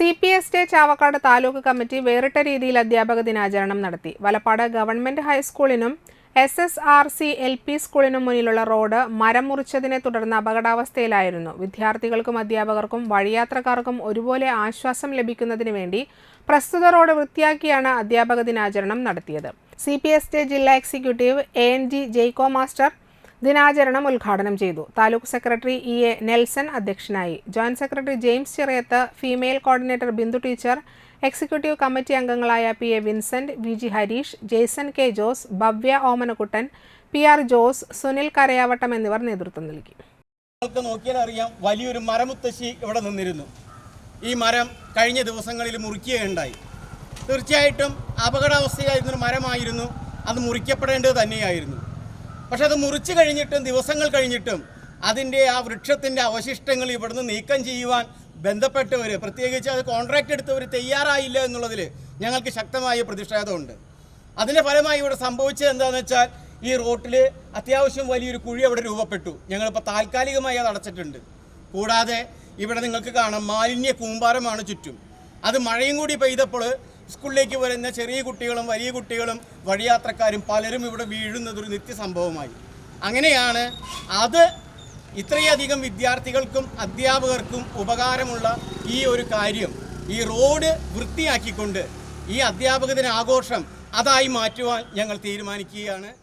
C P S day Chavakkad taluk committee വേറിട്ട രീതിയിൽ അധ്യാപക ദിനാചരണം നടത്തി. Valappad government ഹൈസ്കൂളിനും S S R C L P സ്കൂളിനും മുന്നിലുള്ള റോഡ് മരം മുറിച്ചതിനെ തുടർന്ന് അപകടാവസ്ഥയിലായിരുന്നു. വിദ്യാർത്ഥികൾക്കും അധ്യാപകർക്കും വഴിയാത്രക്കാർക്കും ഒരുപോലെ ആശ്വാസം ലഭിക്കുന്നതിന് വേണ്ടി പ്രസ്തുത റോഡ് വൃത്തിയാക്കിയാണ് അധ്യാപക ദിനാചരണം നടത്തിയത്. സി പി എസ് ഡേ ജില്ലാ executive A N G Jaico master ദിനാചരണം ഉദ്ഘാടനം ചെയ്തു. Taluk secretary E A Nelson അധ്യക്ഷനായി. Joint secretary James Chirayath female coordinator Bindu teacher executive committee അംഗങ്ങളായ P A Vincent V G Harish Jaison K Jose Bhavya Omanakuttan P R Jose Sunil Karayavattam എന്നിവർ നേതൃത്വം നൽകി. നോക്കിയാൽ അറിയാം വലിയൊരു മരമുത്തശ്ശി ഇവിടെ നിന്നിരുന്നു. ഈ മരം കഴിഞ്ഞ ദിവസങ്ങളിൽ മുറിക്കുകയുണ്ടായി. തീർച്ചയായിട്ടും അപകടാവസ്ഥയായിരുന്നൊരു മരമായിരുന്നു. അത് മുറിക്കപ്പെടേണ്ടത് തന്നെയായിരുന്നു. പക്ഷെ അത് മുറിച്ചു കഴിഞ്ഞിട്ടും ദിവസങ്ങൾ കഴിഞ്ഞിട്ടും അതിന്റെ ആ വൃക്ഷത്തിന്റെ അവശിഷ്ടങ്ങൾ ഇവിടുന്ന് നീക്കം ചെയ്യുവാൻ ബന്ധപ്പെട്ടവർ പ്രത്യേകിച്ച് അത് കോൺട്രാക്ട് എടുത്തവർ തയ്യാറായില്ല എന്നുള്ളതിൽ ഞങ്ങൾക്ക് ശക്തമായ പ്രതിഷേധമുണ്ട്. അതിന്റെ ഫലമായി ഇവിടെ സംഭവിച്ചത് എന്താണെന്ന് വെച്ചാൽ ഈ റോട്ടിൽ അത്യാവശ്യം വലിയൊരു കുഴി അവിടെ രൂപപ്പെട്ടു. ഞങ്ങളിപ്പോൾ താൽക്കാലികമായി അത് അടച്ചിട്ടുണ്ട്. കൂടാതെ ഇവിടെ നിങ്ങൾക്ക് കാണാം മാലിന്യ കൂമ്പാരമാണ് ചുറ്റും. അത് മഴയും കൂടി പെയ്തപ്പോൾ സ്കൂളിലേക്ക് വരുന്ന ചെറിയ കുട്ടികളും വലിയ കുട്ടികളും വഴിയാത്രക്കാരും പലരും ഇവിടെ വീഴുന്നതൊരു നിത്യസംഭവമായി. അങ്ങനെയാണ് അത് ഇത്രയധികം വിദ്യാർത്ഥികൾക്കും അധ്യാപകർക്കും ഉപകാരമുള്ള ഈ ഒരു കാര്യം. ഈ റോഡ് വൃത്തിയാക്കിക്കൊണ്ട് ഈ അധ്യാപക ദിനാഘോഷം അതായി മാറ്റുവാൻ ഞങ്ങൾ തീരുമാനിക്കുകയാണ്.